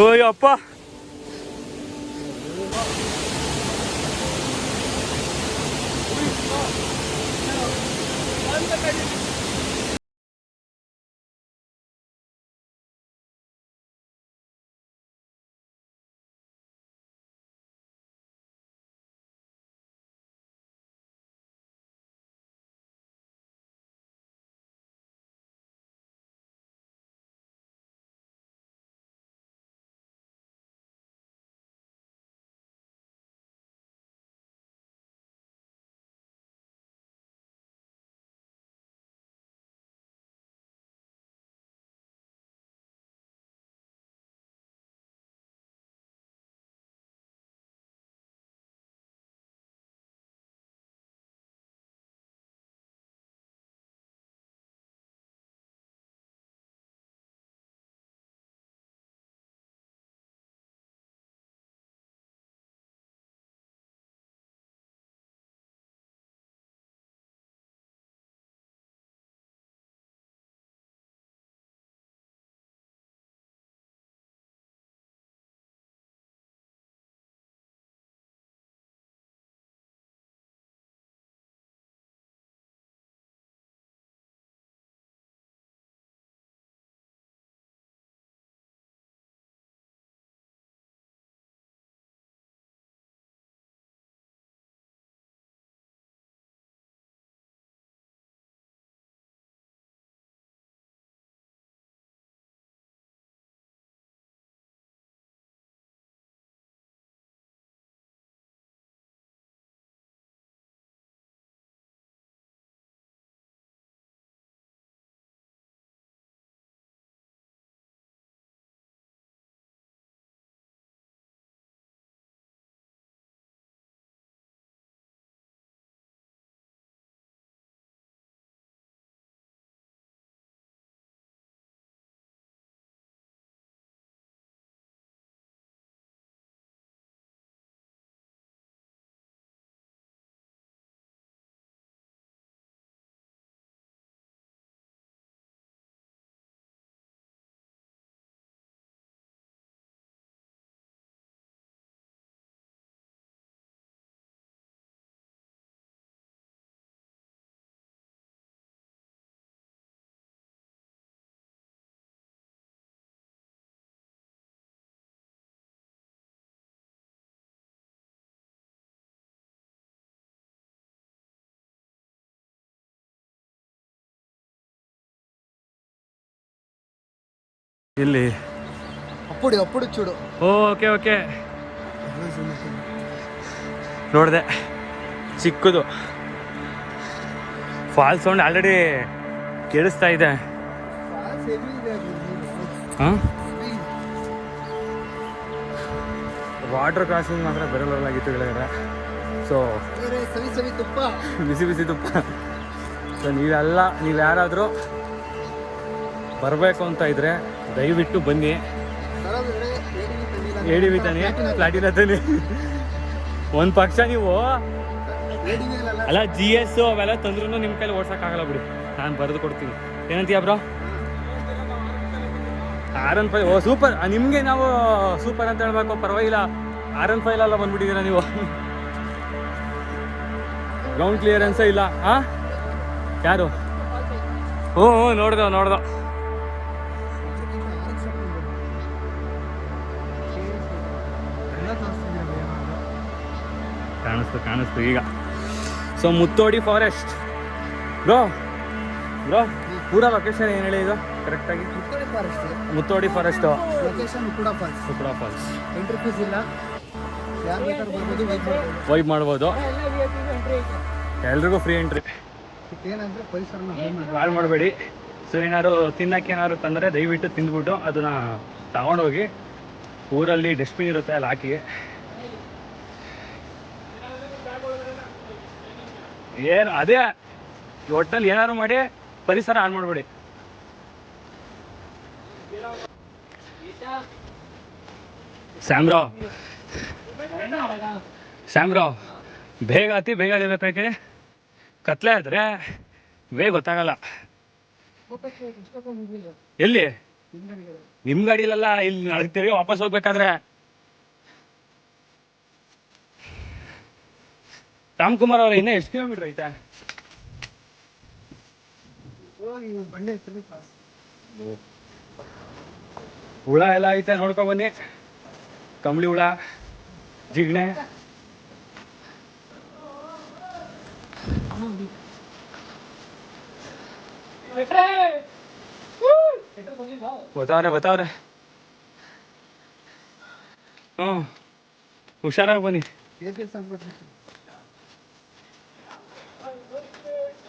Oi, opa! Oi, opa! ಇಲ್ಲಿ. ಅಪ್ಪುಡಿ ಅಪ್ಪುಡಿ ಚೂಡು. Okay okay. ನೋಡಿದೆ ಚಿಕ್ಕದು. ಫಾಲ್ ಸೌಂಡ್ ಆಲ್ರೆಡಿ ಕೇಳಿಸ್ತಾ ಇದೆ. ಹಾಂ? ವಾಟರ್ ಕ್ರಾಸಿಂಗ್ ಮಾತ್ರ ಬರಲಾಗಿತ್ತು ಗೆಳೆಯರೆ ಸೊ ಸವಿ ಸವಿ ತುಪ್ಪ. ಬಿಸಿ ಬಿಸಿ ತುಪ್ಪ. ಸೊ ನೀವೆಲ್ಲ ನೀವು ಯಾರಾದರೂ ಬರಬೇಕು ಅಂತ ಇದ್ರೆ ದಯವಿಟ್ಟು ಬನ್ನಿ. ಏಡಿ ಬಿತ್ತಾನೆ ಪ್ಲಾಟಿನ ತಾನೆ? ಒಂದು ಪಕ್ಷ ನೀವು? ಅಲ್ಲ ಜಿ ಎಸ್ ಅವೆಲ್ಲ ತಂದ್ರೂ ನಿಮ್ಮ ಕೈಲಿ ಓಡ್ಸೋಕ್ಕಾಗಲ್ಲ ಬಿಡಿ. ನಾನು ಬರೆದು ಕೊಡ್ತೀನಿ. ಏನಂತೀಯ bro R N five O super ನಿಮಗೆ ನಾವು ಸೂಪರ್ ಅಂತ ಹೇಳ್ಬೇಕು ಪರವಾಗಿಲ್ಲ. ಆರ್ ಎನ್ ಫೈವ್ ಎಲ್ಲ ಬಂದ್ಬಿಟ್ಟಿದ್ದೀರಾ ನೀವು? ಗ್ರೌಂಡ್ ಕ್ಲಿಯರೆನ್ಸೇ ಇಲ್ಲ. ಹಾಂ ಯಾರು? ಹ್ಞೂ ಹ್ಞೂ ನೋಡ್ದ ನೋಡ್ದ. ಕಾಣಿಸ್ತು ಕಾಣಿಸ್ತು. ಈಗ. So Muthodi forest bro bro ಪೂರ ಲೊಕೇಶನ್ ಏನು ಹೇಳಿ ಇದು ಕರೆಕ್ಟಾಗಿ forest Muthodi forest location Ukkuda falls Supra falls entry fees ಇಲ್ಲ. ಯಾರು ಬೇಕಾದ್ರೂ ಬರ್ಬೋದು ವೆಯ್ಟ್ ಮಾಡ್ಬೋದು. ವೈಬ್ ಮಾಡ್ಬೋದು. ಎಲ್ರಿಗೂ ಫ್ರೀ ಎಂಟ್ರಿ ಏನಂದ್ರೆ ಹಾಳು ಮಾಡಬೇಡಿ. ಸೊ ಏನಾದ್ರು ತಿನ್ನಕ್ಕೆ ಏನಾದ್ರು ತಂದರೆ ದಯವಿಟ್ಟು ತಿಂದ್ಬಿಟ್ಟು ಅದನ್ನ ತಗೊಂಡೋಗಿ ಊರಲ್ಲಿ ಡಸ್ಟ್ಬಿನ್ ಇರುತ್ತೆ ಅಲ್ಲಿ ಹಾಕಿ. ಏನು ಅದೇ ಒಟ್ಟಲ್ಲಿ ಏನಾದ್ರು ಮಾಡಿ, ಪರಿಸರ ಆನ್ ಮಾಡಬೇಡಿ. ಸ್ಯಾಮ್ರಾವ್ ಸ್ಯಾಮ್ರೋ ಬೇಗ ಅತಿ ಬೇಗ ಇರಬೇಕಾಗಿ ಕತ್ಲೆ ಆದ್ರೆ ಬೇಗ ಗೊತ್ತಾಗಲ್ಲ. ಎಲ್ಲಿ? ನಿಮ್ ಗಾಡಿಲಲ್ಲ, ಇಲ್ಲಿ ನಡ್ಕ್ ತಿರ್ಗಿ ವಾಪಸ್ ಹೋಗ್ಬೇಕಾದ್ರೆ. ರಾಮ್ಕುಮಾರ್ ಅವ್ರ ಇನ್ನ ಎಷ್ಟು ಕಿಲೋಮೀಟರ್ ಐತೆ ಹೋಗಿ ಬಂಡೆ ಹತ್ರನೇ ಪಾಸ್ ಹುಳ ಎಲ್ಲ ಐತೆ ನೋಡ್ಕೊ ಬನ್ನಿ ಕಂಬಳಿ ಹುಳ ಜಿಗಣೆ ಬತಾವ್ರೆ ಬತಾವ್ರೆ ಹ್ಞೂ ಹುಷಾರಾಗಿ ಬನ್ನಿ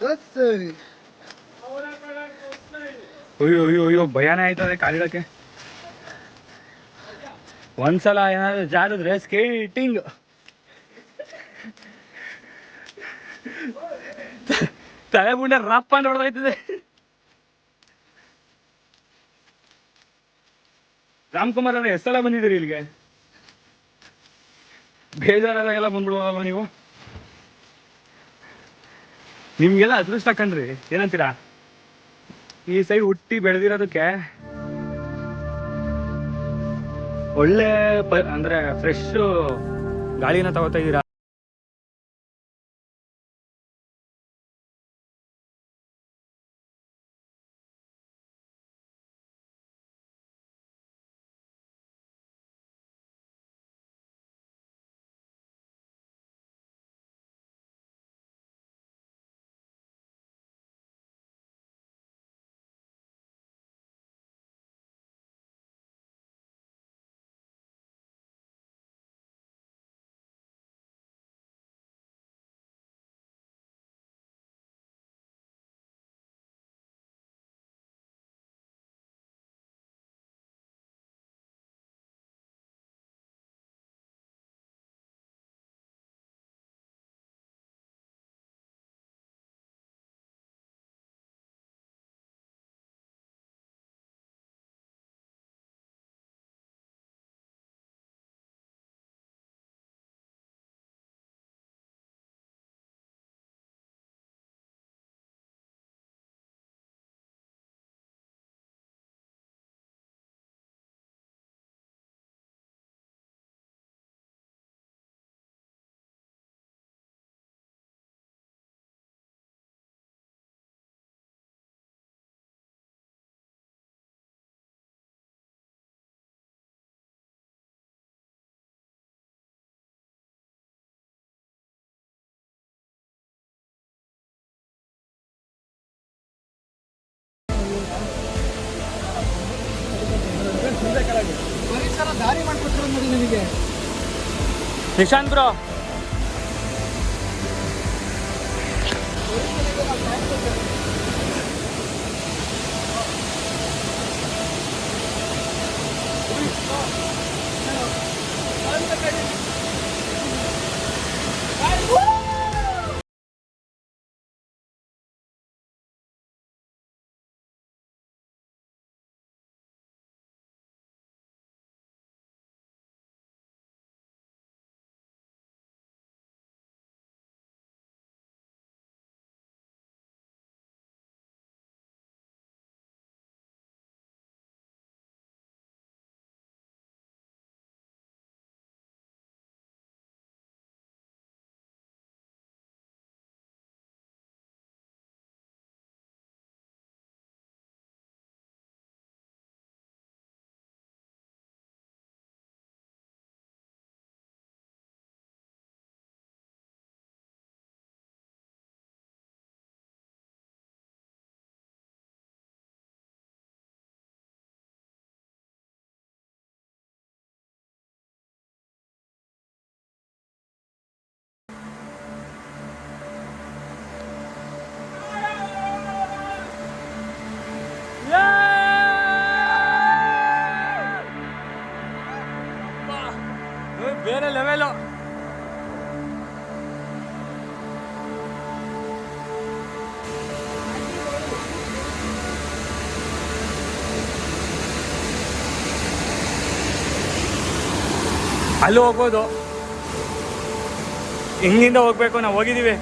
ಸರಿ ಅಯ್ಯೋ ಅಯ್ಯೋ ಅಯ್ಯೋ, ಭಯಾನೇ ಆಯ್ತದೆ ಕಾಲಿಡಕ್ಕೆ. ಒಂದ್ಸಲ ಏನಾದ್ರು ಜಾರಿದ್ರೆ ಸ್ಕೇಟಿಂಗ್ ತಲೆ ಮುಂಡೆ ರಪ್ಪ ಅಂತ ಹೊಡೆದೋಯ್ತದೆ. ರಾಮ್ಕುಮಾರ್ ಅವ್ರ, ಎಷ್ಟು ಸಲ ಬಂದಿದ್ದೀರಿ ಇಲ್ಲಿಗೆ? ಬೇಜಾರಾದಾಗೆಲ್ಲ ಬಂದ್ಬಿಡುವಲ್ಲ ನೀವು? ನಿಮ್ಗೆಲ್ಲ ಅದೃಷ್ಟ ಕಣ್ರಿ. ಏನಂತೀರಾ? ಈ ಸೈ ಹುಟ್ಟಿ ಬೆಳೆದಿರೋದಕ್ಕೆ ಒಳ್ಳೆ ಅಂದ್ರೆ ಫ್ರೆಶ್ ಗಾಳಿನ ತಗೋತಾ ಇದ್ದೀರಾ? ನಿಶಾಂತ್ ಬ್ರೋ ಅಲ್ಲಿ ಹೋಗ್ಬೋದು ಹಿಂಗಿಂದ ಹೋಗ್ಬೇಕು ನಾವು ಹೋಗಿದ್ದೀವಿ.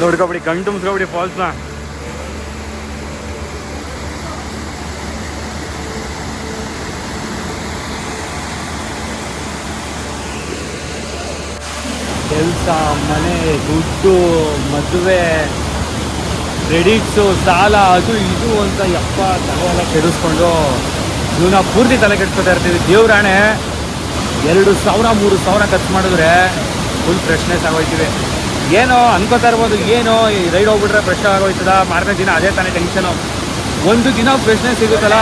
ನೋಡ್ಕೊಬಿಡಿ ಗಂಟು ಮುಸ್ಕೊಬಿಡಿ ಫಾಲ್ಸ್ನ ಕೆಲಸ, ಮನೆ, ದುಡ್ಡು, ಮದುವೆ ಕ್ರೆಡಿಟ್ಸು ಸಾಲ, ಅದು ಇದು ಅಂತ ಯಪ್ಪ ತಲೆ ಎಲ್ಲ ಕೆಡಿಸ್ಕೊಂಡು ಜೀವನ ಪೂರ್ತಿ ತಲೆ ಕೆಡ್ಸ್ಕೊತಾ ಇರ್ತೀವಿ. ದೇವ್ರಾಣೆ, ಎರಡು ಸಾವಿರ, ಮೂರು ಸಾವಿರ ಖರ್ಚು ಮಾಡಿದ್ರೆ ಫುಲ್ ಫ್ರೆಶ್ನೆಸ್ ಆಗೋಯ್ತೀವಿ ಏನೋ ಅನ್ಕೋತಾ ಇರ್ಬೋದು, ಏನೋ ರೈಡ್ ಹೋಗ್ಬಿಟ್ರೆ ಫ್ರೆಶ್ ಆಗೋಯ್ತದ, ಮಾರನೇ ದಿನ ಅದೇ ತಾನೇ ಟೆನ್ಷನು ಒಂದು ದಿನ ಫ್ರೆಶ್ನೆಸ್ ಸಿಗುತ್ತಲ್ಲ,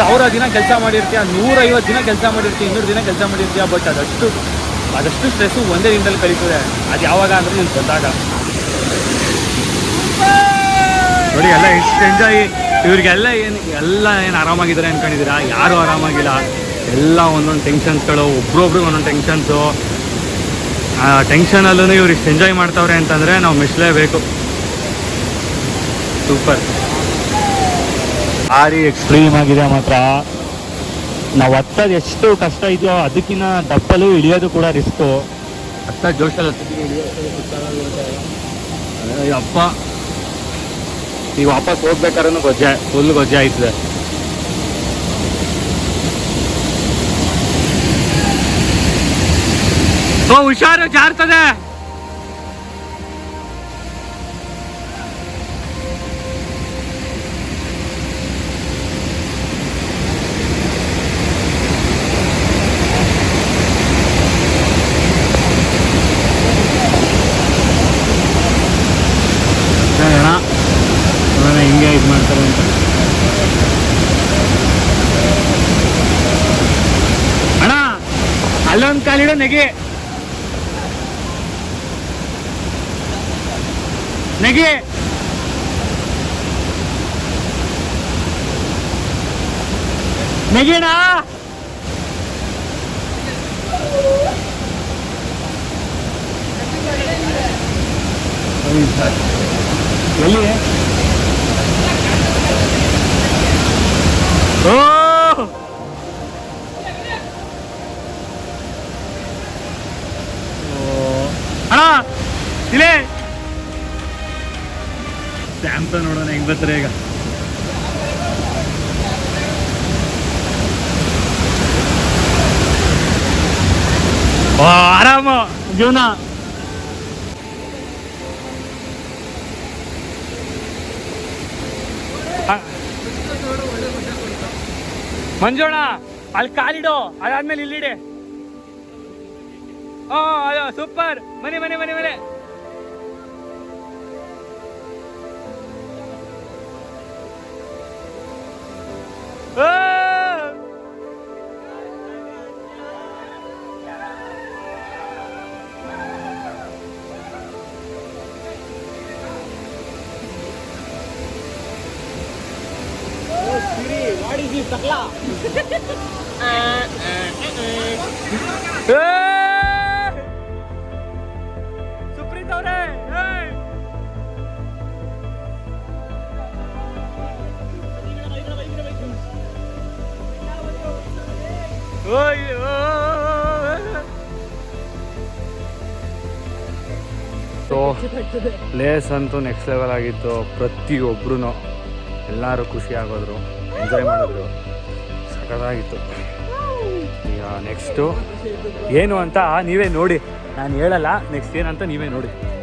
ಸಾವಿರ ದಿನ ಕೆಲಸ ಮಾಡಿರ್ತೀಯ, ನೂರೈವತ್ತು ದಿನ ಕೆಲಸ ಮಾಡಿರ್ತೀಯ, ಇನ್ನೂರು ದಿನ ಕೆಲಸ ಮಾಡಿರ್ತೀಯ ಬಟ್ ಅದಷ್ಟು ಅದಷ್ಟು ಸ್ಟ್ರೆಸ್ಸು ಒಂದೇ ದಿನದಲ್ಲಿ ಕಳೀತದೆ. ಅದು ಯಾವಾಗ ಅಂದರೆ ನೀನು ಬಂದಾಗ ನೋಡಿ ಎಲ್ಲ ಎಷ್ಟು ಎಂಜಾಯ್ ಇವ್ರಿಗೆಲ್ಲ ಏನು ಎಲ್ಲ ಏನು ಆರಾಮಾಗಿದ್ದಾರೆ ಅನ್ಕೊಂಡಿದ್ದೀರಾ? ಯಾರೂ ಆರಾಮಾಗಿಲ್ಲ. ಎಲ್ಲ ಒಂದೊಂದು ಟೆನ್ಷನ್ಸ್ಗಳು ಒಬ್ರೊಬ್ರಿಗೆ ಒಂದೊಂದು ಟೆನ್ಷನ್ಸು ಆ ಟೆನ್ಷನಲ್ಲೂ ಇವ್ರು ಇಷ್ಟು ಎಂಜಾಯ್ ಮಾಡ್ತಾವ್ರೆ ಅಂತಂದರೆ ನಾವು ಮೆಚ್ಚಲೇಬೇಕು ಸೂಪರ್ ಭಾರಿ ಎಕ್ಸ್ಟ್ರೀಮ್ ಆಗಿದೆ ಮಾತ್ರ. ನಾವು ಹತ್ತದ ಎಷ್ಟು ಕಷ್ಟ ಇದೆಯೋ ಅದಕ್ಕಿಂತ ಡಬ್ಬಲು ಇಳಿಯೋದು ಕೂಡ ರಿಸ್ಕು ಅಪ್ಪ ಈಗ ವಾಪಸ್ ಹೋಗ್ಬೇಕಾದ್ರೂ ಗೊಜ್ಜೆ ಫುಲ್ ಗೊಜ್ಜೆ ಆಯ್ತದೆ. ಹುಷಾರು, ಜಾರ್ತದೆ ಅಣ್ಣ ನೋಡೋಣ ಹಿಂಗೆ ಇದು ಮಾಡ್ತಾರೆ ಅಂತ. ಅಣ್ಣ ಅಲ್ಲೊಂದು ಕಾಲಿಡೋ ನೆಗೆ. ನೆಗೆ. ನೆಗೆಣ ಎಲ್ಲಿ? ಅಣ್ಣ ಇಲ್ಲೇ. ಸ್ಯಾಂಪ ನೋಡೋಣ ಹೆಂಗ್ ಬರ್ತಾರೆ ಈಗ. ಆರಾಮ ಜೀವನ. ಮಂಜೋಣ ಅಲ್ಲಿ ಕಾಲಿಡು ಅದಾದ್ಮೇಲೆ ಇಲ್ಲಿಡೆ ಅಯ್ಯೋ ಸೂಪರ್ ಮನೆ ಮನೆ ಮನೆ ಮನೆ! ಏ! ಸುಪ್ರೀತ್ ಅವ್ರೆ! ಓಯ್, ಸೊ ಪ್ಲೇಸ್ ಅಂತೂ ನೆಕ್ಸ್ಟ್ ಲೆವೆಲ್ ಆಗಿತ್ತು. ಪ್ರತಿಯೊಬ್ರು ಎಲ್ಲರೂ ಖುಷಿ ಆಗೋದ್ರು ಎಂಜಾಯ್ ಮಾಡಿದ್ರು. ಸಖತ್ತಾಗಿತ್ತು ಈಗ ನೆಕ್ಸ್ಟು ಏನು ಅಂತ ನೀವೇ ನೋಡಿ. ನಾನು ಹೇಳಲ್ಲ ನೆಕ್ಸ್ಟ್ ಏನಂತ ನೀವೇ ನೋಡಿ.